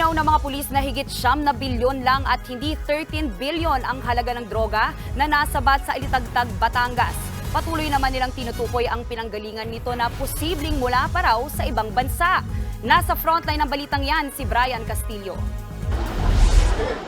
Malinaw ng mga pulis na higit siyam na bilyon lang at hindi 13 bilyon ang halaga ng droga na nasabat sa Ilitagtag, Batangas. Patuloy naman nilang tinutukoy ang pinanggalingan nito na posibleng mula pa raw sa ibang bansa. Nasa frontline ng balitang yan si Brian Castillo.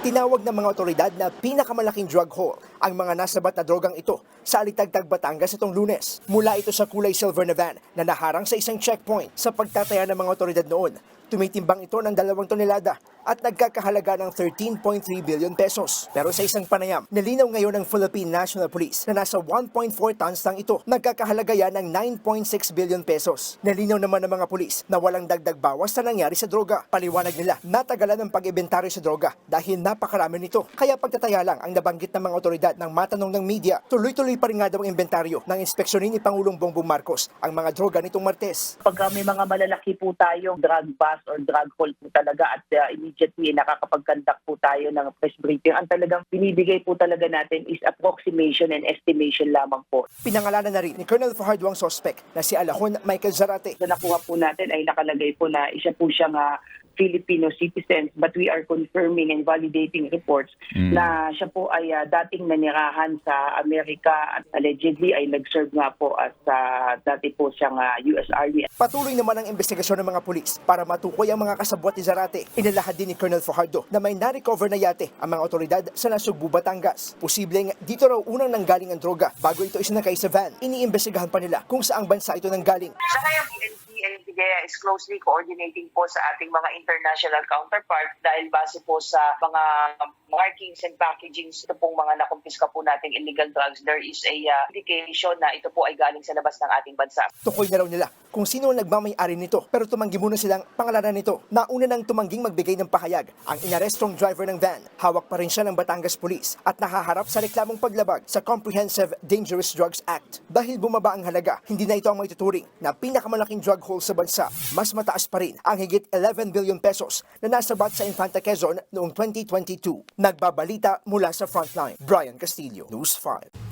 Tinawag ng mga otoridad na pinakamalaking drug haul ang mga nasabat na drogang ito sa Alitagtag, Batangas itong lunes. Mula ito sa kulay silver na van na naharang sa isang checkpoint sa pagtataya ng mga otoridad noon. Tumitimbang ito ng dalawang tonelada at nagkakahalaga ng 13.3 billion pesos. Pero sa isang panayam, nalinaw ngayon ng Philippine National Police na nasa 1.4 tons lang ito. Nagkakahalaga yan ng 9.6 billion pesos. Nalinaw naman ng mga pulis na walang dagdag bawas sa nangyari sa droga. Paliwanag nila, natagalan ng pag-ibentaryo sa droga dahil napakarami nito. Kaya pagtataya lang ang nabanggit ng mga otoridad ng matanong ng media, tuloy-tuloy pa rin nga daw ang inventaryo ng inspeksyonin ni Pangulong Bongbong Marcos ang mga droga nitong Martes. pagka may mga malalaki po tayong drug bust or drug haul po talaga at uh, immediately nakakapag-conduct po tayo ng press briefing, ang talagang binibigay po talaga natin is approximation and estimation lamang po. Pinangalanan na rin ni Colonel Fajardo ang suspect na si Alahon Michael Zarate. Sa nakuha po natin ay nakalagay po na isa po siyang ah, Filipino citizens but we are confirming and validating reports na siya po ay ah, dating nanirahan sa Amerika at allegedly ay nag-serve nga po as ah, dati po siyang ah, US Army Patuloy naman ang investigasyon ng mga pulis para matukoy ang mga kasabwat ni Zarate. Inalahad din ni Colonel Fajardo na may na-recover na yate ang mga otoridad sa Nasugbu, Batangas. Posibleng dito raw unang nanggaling ang droga bago ito isinakay sa van. Iniimbestigahan pa nila kung saang bansa ito nanggaling. Sa ngayon, PIDEA is closely coordinating po sa ating mga international counterparts dahil base po sa mga markings and packagings ito pong mga nakumpiska po nating illegal drugs, there is a uh, indication na ito po ay galing sa labas ng ating bansa. Tukoy na raw nila kung sino ang nagmamayari nito pero tumanggi muna silang pangalanan nito. Nauna nang tumangging magbigay ng pahayag ang inarestong driver ng van. Hawak pa rin siya ng Batangas Police at nahaharap sa reklamong paglabag sa Comprehensive Dangerous Drugs Act. Dahil bumaba ang halaga, hindi na ito ang maituturing na pinakamalaking drug haul sa bansa. Mas mataas pa rin ang higit 11 billion pesos na nasabat sa Infanta Quezon noong 2022. Nagbabalita mula sa frontline. Brian Castillo, News 5.